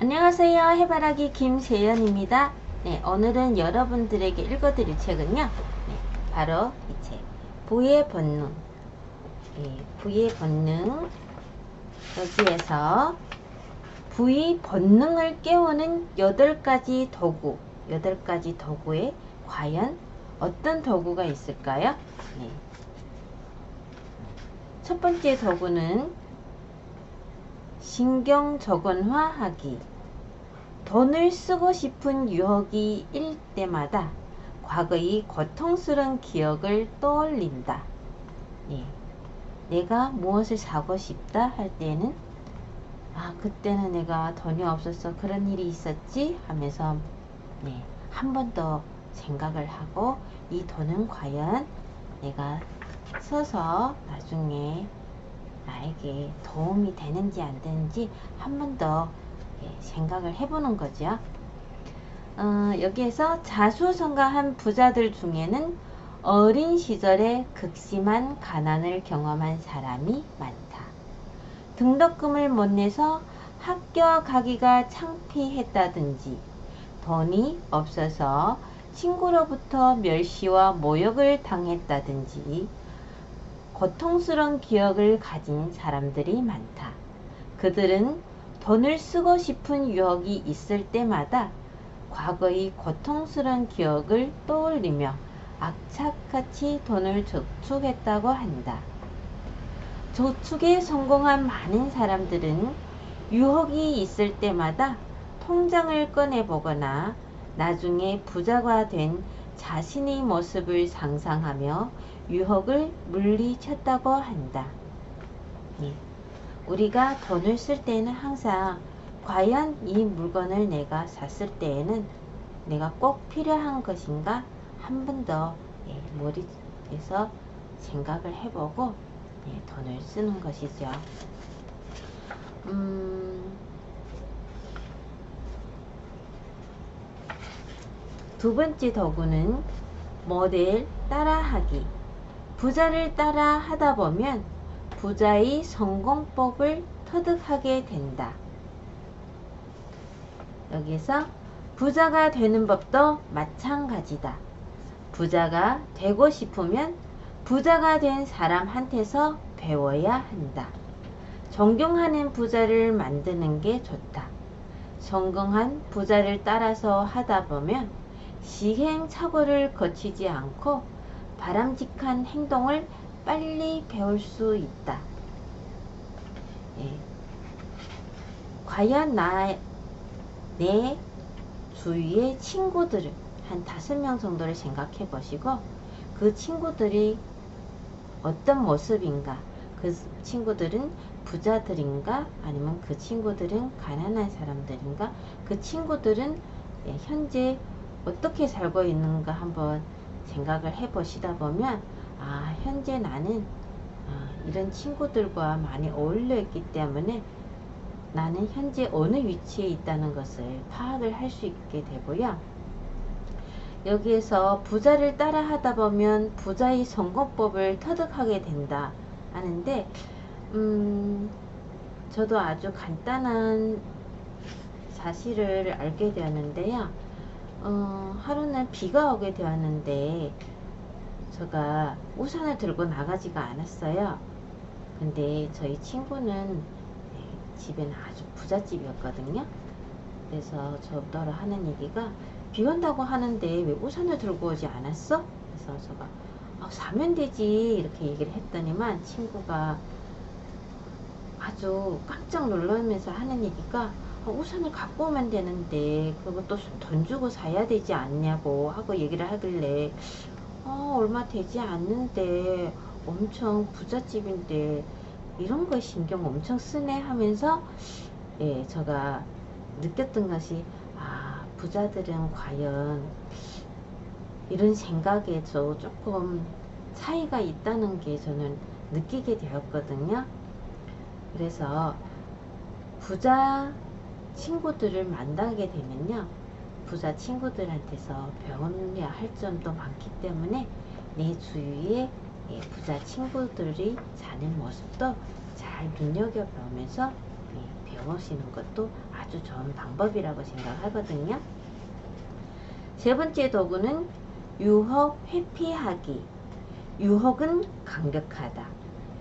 안녕하세요. 해바라기 김세연입니다. 네, 오늘은 여러분들에게 읽어드릴 책은요. 네, 바로 이 책. 부의 본능. 네, 부의 본능. 여기에서 부의 본능을 깨우는 8가지 도구. 8가지 도구에 과연 어떤 도구가 있을까요? 네. 첫 번째 도구는 신경 적은화하기. 돈을 쓰고 싶은 유혹이 일 때마다 과거의 고통스러운 기억을 떠올린다. 예. 내가 무엇을 사고 싶다 할 때는 아 그때는 내가 돈이 없어서 그런 일이 있었지 하면서 네, 한 번 더 생각을 하고 이 돈은 과연 내가 써서 나중에 나에게 도움이 되는지 안 되는지 한 번더 예, 생각을 해보는 거죠. 어, 여기에서 자수성가한 부자들 중에는 어린 시절에 극심한 가난을 경험한 사람이 많다. 등록금을 못 내서 학교 가기가 창피했다든지 돈이 없어서 친구로부터 멸시와 모욕을 당했다든지 고통스러운 기억을 가진 사람들이 많다. 그들은 돈을 쓰고 싶은 유혹이 있을 때마다 과거의 고통스러운 기억을 떠올리며 악착같이 돈을 저축했다고 한다. 저축에 성공한 많은 사람들은 유혹이 있을 때마다 통장을 꺼내보거나 나중에 부자가 된 자신의 모습을 상상하며 유혹을 물리쳤다고 한다. 예. 우리가 돈을 쓸 때는 항상 과연 이 물건을 내가 샀을 때에는 내가 꼭 필요한 것인가 한 번 더 예, 머리에서 생각을 해보고 예, 돈을 쓰는 것이죠. 음, 두 번째 도구는 모델 따라하기. 부자를 따라 하다 보면 부자의 성공법을 터득하게 된다. 여기서 부자가 되는 법도 마찬가지다. 부자가 되고 싶으면 부자가 된 사람한테서 배워야 한다. 존경하는 부자를 만드는 게 좋다. 성공한 부자를 따라서 하다 보면 시행착오를 거치지 않고 바람직한 행동을 빨리 배울 수 있다. 예. 과연 나, 내 주위의 친구들을 한 다섯 명 정도를 생각해 보시고 그 친구들이 어떤 모습인가 그 친구들은 부자들인가 아니면 그 친구들은 가난한 사람들인가 그 친구들은 예, 현재 어떻게 살고 있는가 한번 생각을 해 보시다 보면 아 현재 나는 아, 이런 친구들과 많이 어울려 있기 때문에 나는 현재 어느 위치에 있다는 것을 파악을 할 수 있게 되고요. 여기에서 부자를 따라 하다 보면 부자의 성공법을 터득하게 된다 하는데 음, 저도 아주 간단한 사실을 알게 되었는데요. 어, 하루는 비가 오게 되었는데 제가 우산을 들고 나가지가 않았어요. 근데 저희 친구는 네, 집에는 아주 부잣집이었거든요. 그래서 저더러 하는 얘기가 비 온다고 하는데 왜 우산을 들고 오지 않았어? 그래서 제가 아, 사면 되지 이렇게 얘기를 했더니만 친구가 아주 깜짝 놀라면서 하는 얘기가 어, 우산을 갖고 오면 되는데 그것도 돈 주고 사야 되지 않냐고 하고 얘기를 하길래 어, 얼마 되지 않는데 엄청 부잣집인데 이런 거 신경 엄청 쓰네 하면서 예, 제가 느꼈던 것이 아 부자들은 과연 이런 생각에 저 조금 차이가 있다는 게 저는 느끼게 되었거든요. 그래서 부자 친구들을 만나게 되면요. 부자 친구들한테서 배워야 할 점도 많기 때문에 내 주위에 예, 부자 친구들이 사는 모습도 잘 눈여겨보면서 예, 해놓으시는 것도 아주 좋은 방법이라고 생각하거든요. 세 번째 도구는 유혹 회피하기. 유혹은 강력하다.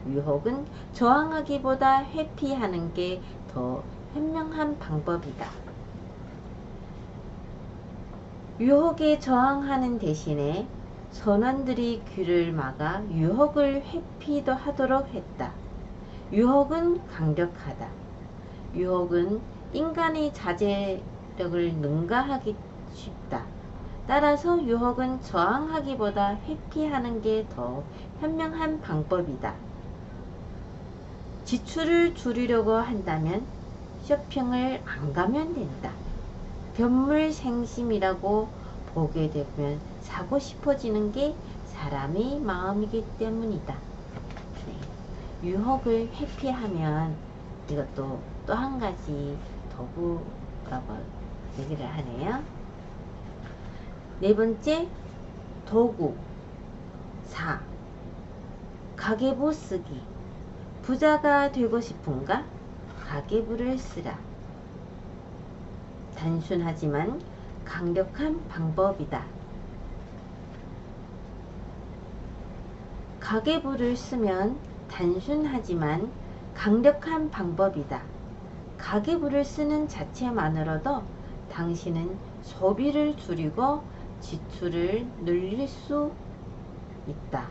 유혹은 저항하기보다 회피하는 게 더 현명한 방법이다. 유혹에 저항하는 대신에 선원들이 귀를 막아 유혹을 회피도 하도록 했다. 유혹은 강력하다. 유혹은 인간의 자제력을 능가하기 쉽다. 따라서 유혹은 저항하기보다 회피하는 게 더 현명한 방법이다. 지출을 줄이려고 한다면 쇼핑을 안 가면 된다. 변물생심이라고 보게 되면 사고 싶어지는 게 사람의 마음이기 때문이다. 네. 유혹을 회피하면 이것도 또 한 가지 도구라고 얘기를 하네요. 네 번째 도구 4. 가계부 쓰기 부자가 되고 싶은가? 가계부를 쓰라. 단순하지만 강력한 방법이다. 가계부를 쓰면 단순하지만 강력한 방법이다. 가계부를 쓰는 자체만으로도 당신은 소비를 줄이고 지출을 늘릴 수 있다.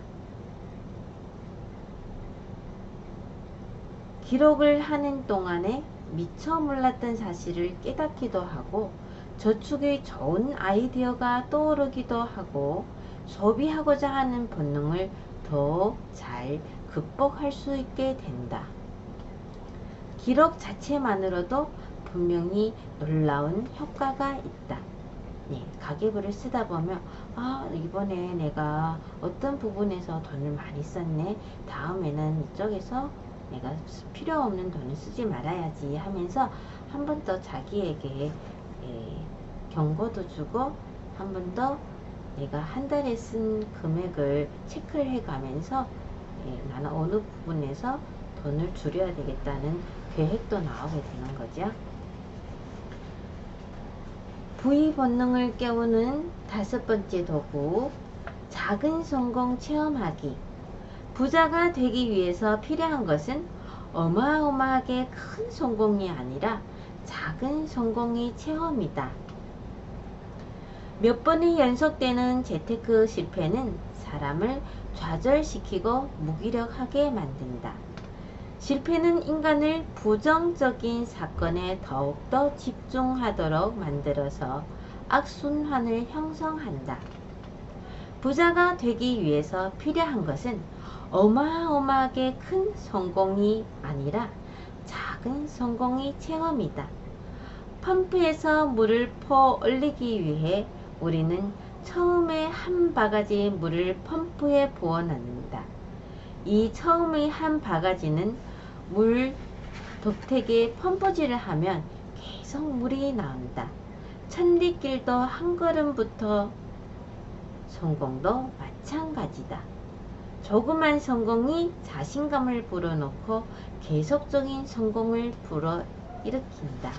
기록을 하는 동안에 미처 몰랐던 사실을 깨닫기도 하고 저축의 좋은 아이디어가 떠오르기도 하고 소비하고자 하는 본능을 더 잘 극복할 수 있게 된다. 기록 자체만으로도 분명히 놀라운 효과가 있다. 네, 가계부를 쓰다 보면 아 이번에 내가 어떤 부분에서 돈을 많이 썼네 다음에는 이쪽에서 내가 필요 없는 돈을 쓰지 말아야지 하면서 한 번 더 자기에게 예, 경고도 주고 한 번 더 내가 한 달에 쓴 금액을 체크를 해 가면서 예, 나는 어느 부분에서 돈을 줄여야 되겠다는 계획도 나오게 되는 거죠. 부의 본능을 깨우는 다섯 번째 도구 작은 성공 체험하기 부자가 되기 위해서 필요한 것은 어마어마하게 큰 성공이 아니라 작은 성공의 체험이다. 몇 번이 연속되는 재테크 실패는 사람을 좌절시키고 무기력하게 만든다. 실패는 인간을 부정적인 사건에 더욱더 집중하도록 만들어서 악순환을 형성한다. 부자가 되기 위해서 필요한 것은 어마어마하게 큰 성공이 아니라 작은 성공의 체험이다. 펌프에서 물을 퍼 올리기 위해 우리는 처음에 한 바가지 물을 펌프에 부어 넣는다. 이 처음의 한 바가지는 물 덕택에 펌프질을 하면 계속 물이 나온다. 천리길도 한 걸음부터 성공도 마찬가지다. 조그만 성공이 자신감을 불어넣고 계속적인 성공을 불어일으킨다.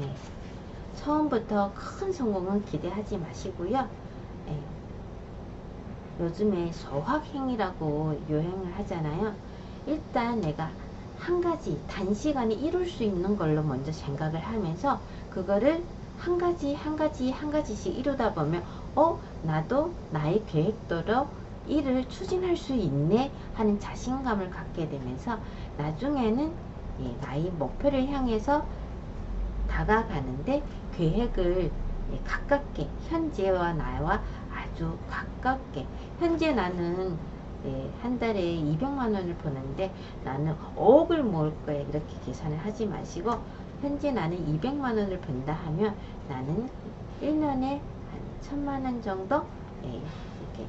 네. 처음부터 큰 성공은 기대하지 마시고요. 네. 요즘에 소확행이라고 유행을 하잖아요. 일단 내가 한 가지 단시간에 이룰 수 있는 걸로 먼저 생각을 하면서 그거를 한 가지 한 가지 한 가지씩 이루다 보면 어 나도 나의 계획대로 일을 추진할 수 있네 하는 자신감을 갖게 되면서 나중에는 예, 나의 목표를 향해서 다가가는데 계획을 예, 가깝게 현재와 나와 아주 가깝게. 현재 나는 예, 한 달에 200만 원을 버는데 나는 5억을 모을 거야. 이렇게 계산을 하지 마시고 현재 나는 200만 원을 번다 하면 나는 1년에 한 천만 원 정도 예, 이렇게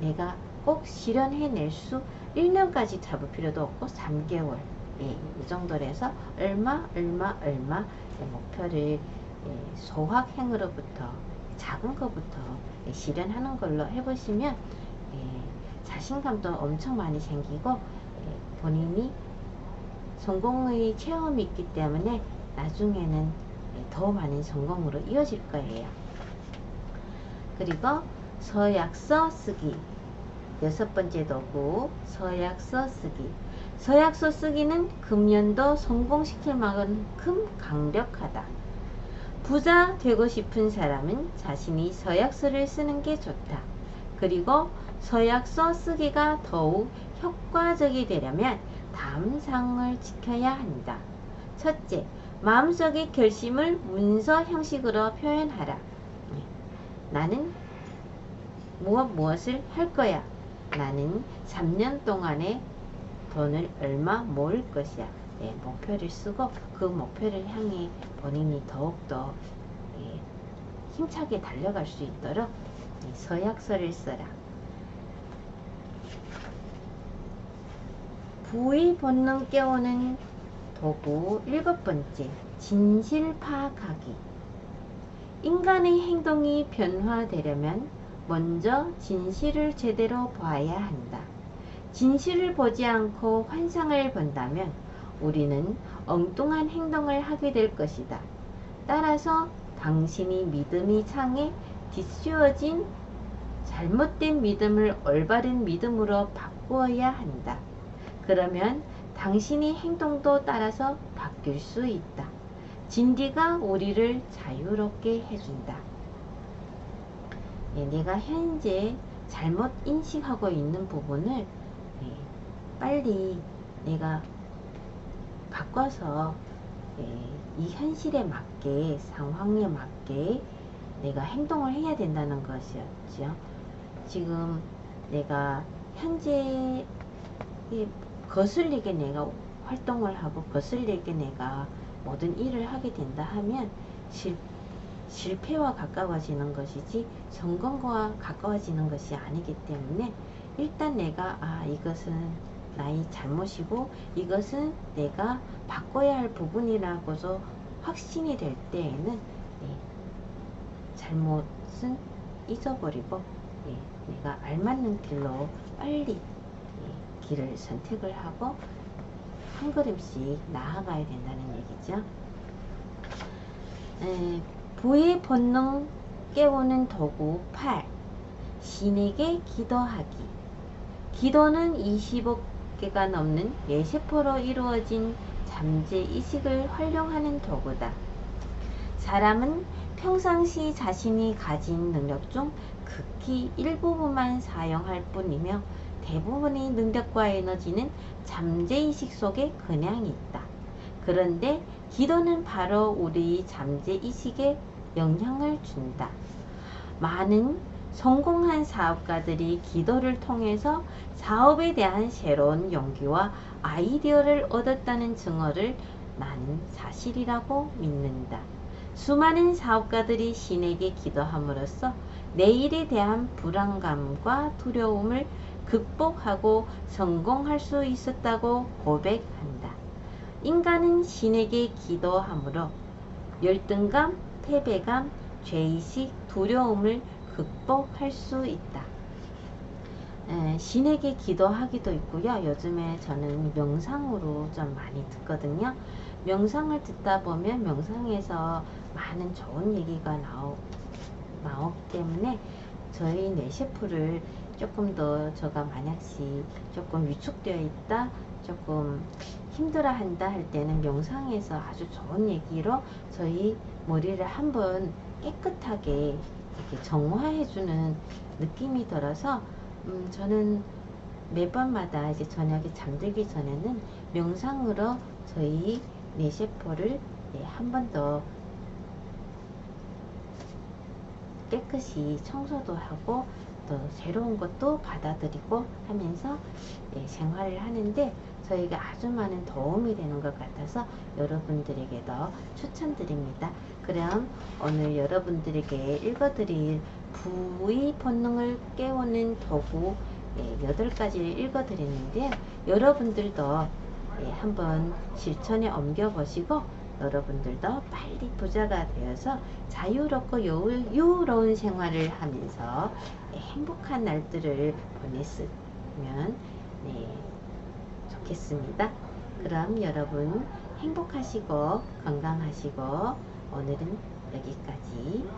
내가 꼭 실현해낼 수 1년까지 잡을 필요도 없고 3개월 예, 이 정도로 해서 얼마 얼마 얼마 목표를 예, 소확행으로부터 작은 것부터 예, 실현하는 걸로 해보시면 예, 자신감도 엄청 많이 생기고 예, 본인이 성공의 체험이 있기 때문에 나중에는 네, 더 많은 성공으로 이어질 거예요. 그리고 서약서 쓰기 여섯 번째 도구 서약서 쓰기 서약서 쓰기는 금년도 성공시킬 만큼 강력하다. 부자 되고 싶은 사람은 자신이 서약서를 쓰는 게 좋다. 그리고 서약서 쓰기가 더욱 효과적이 되려면 다음 사항을 지켜야 한다. 첫째, 마음속의 결심을 문서 형식으로 표현하라. 네. 나는 무엇 무엇을 할 거야. 나는 3년 동안에 돈을 얼마 모을 것이야. 네, 목표를 쓰고 그 목표를 향해 본인이 더욱더 예, 힘차게 달려갈 수 있도록 예, 서약서를 써라. 부의 본능 깨우는 도구 일곱 번째 진실 파악하기 인간의 행동이 변화되려면 먼저 진실을 제대로 봐야 한다. 진실을 보지 않고 환상을 본다면 우리는 엉뚱한 행동을 하게 될 것이다. 따라서 당신이 믿음이 상해 뒤씌워진 잘못된 믿음을 올바른 믿음으로 바꾸어야 한다. 그러면 당신의 행동도 따라서 바뀔 수 있다. 진리가 우리를 자유롭게 해준다. 예, 내가 현재 잘못 인식하고 있는 부분을 예, 빨리 내가 바꿔서 예, 이 현실에 맞게 상황에 맞게 내가 행동을 해야 된다는 것이었죠. 지금 내가 현재 거슬리게 내가 활동을 하고 거슬리게 내가 모든 일을 하게 된다 하면 실, 실패와 가까워지는 것이지 성공과 가까워지는 것이 아니기 때문에 일단 내가 아 이것은 나의 잘못이고 이것은 내가 바꿔야 할 부분이라고서 확신이 될 때에는 네, 잘못은 잊어버리고 네, 내가 알맞는 길로 빨리 길을 선택을 하고 한 걸음씩 나아가야 된다는 얘기죠. 에, 부의 본능 깨우는 도구 8. 신에게 기도하기. 기도는 25개가 넘는 뇌세포로 이루어진 잠재의식을 활용하는 도구다. 사람은 평상시 자신이 가진 능력 중 극히 일부분만 사용할 뿐이며 대부분의 능력과 에너지는 잠재의식 속에 그냥 있다. 그런데 기도는 바로 우리 잠재의식에 영향을 준다. 많은 성공한 사업가들이 기도를 통해서 사업에 대한 새로운 용기와 아이디어를 얻었다는 증언을 나는 사실이라고 믿는다. 수많은 사업가들이 신에게 기도함으로써 내일에 대한 불안감과 두려움을 극복하고 성공할 수 있었다고 고백한다. 인간은 신에게 기도함으로 열등감, 패배감, 죄의식, 두려움을 극복할 수 있다. 에, 신에게 기도하기도 있고요. 요즘에 저는 명상으로 좀 많이 듣거든요. 명상을 듣다 보면 명상에서 많은 좋은 얘기가 나오, 나오기 때문에 저희 뇌세포를 조금 더 저가 만약시 조금 위축되어 있다 조금 힘들어 한다 할 때는 명상에서 아주 좋은 얘기로 저희 머리를 한번 깨끗하게 이렇게 정화해 주는 느낌이 들어서 음 저는 매번마다 이제 저녁에 잠들기 전에는 명상으로 저희 뇌세포를 네, 한번 더 깨끗이 청소도 하고 또 새로운 것도 받아들이고 하면서 예, 생활을 하는데 저에게 아주 많은 도움이 되는 것 같아서 여러분들에게도 추천드립니다. 그럼 오늘 여러분들에게 읽어드릴 부의 본능을 깨우는 도구 예, 8가지를 읽어드렸는데요. 여러분들도 예, 한번 실천에 옮겨보시고 여러분들도 빨리 부자가 되어서 자유롭고 여유로운 생활을 하면서 행복한 날들을 보냈으면 네, 좋겠습니다. 그럼 여러분 행복하시고 건강하시고 오늘은 여기까지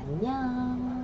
안녕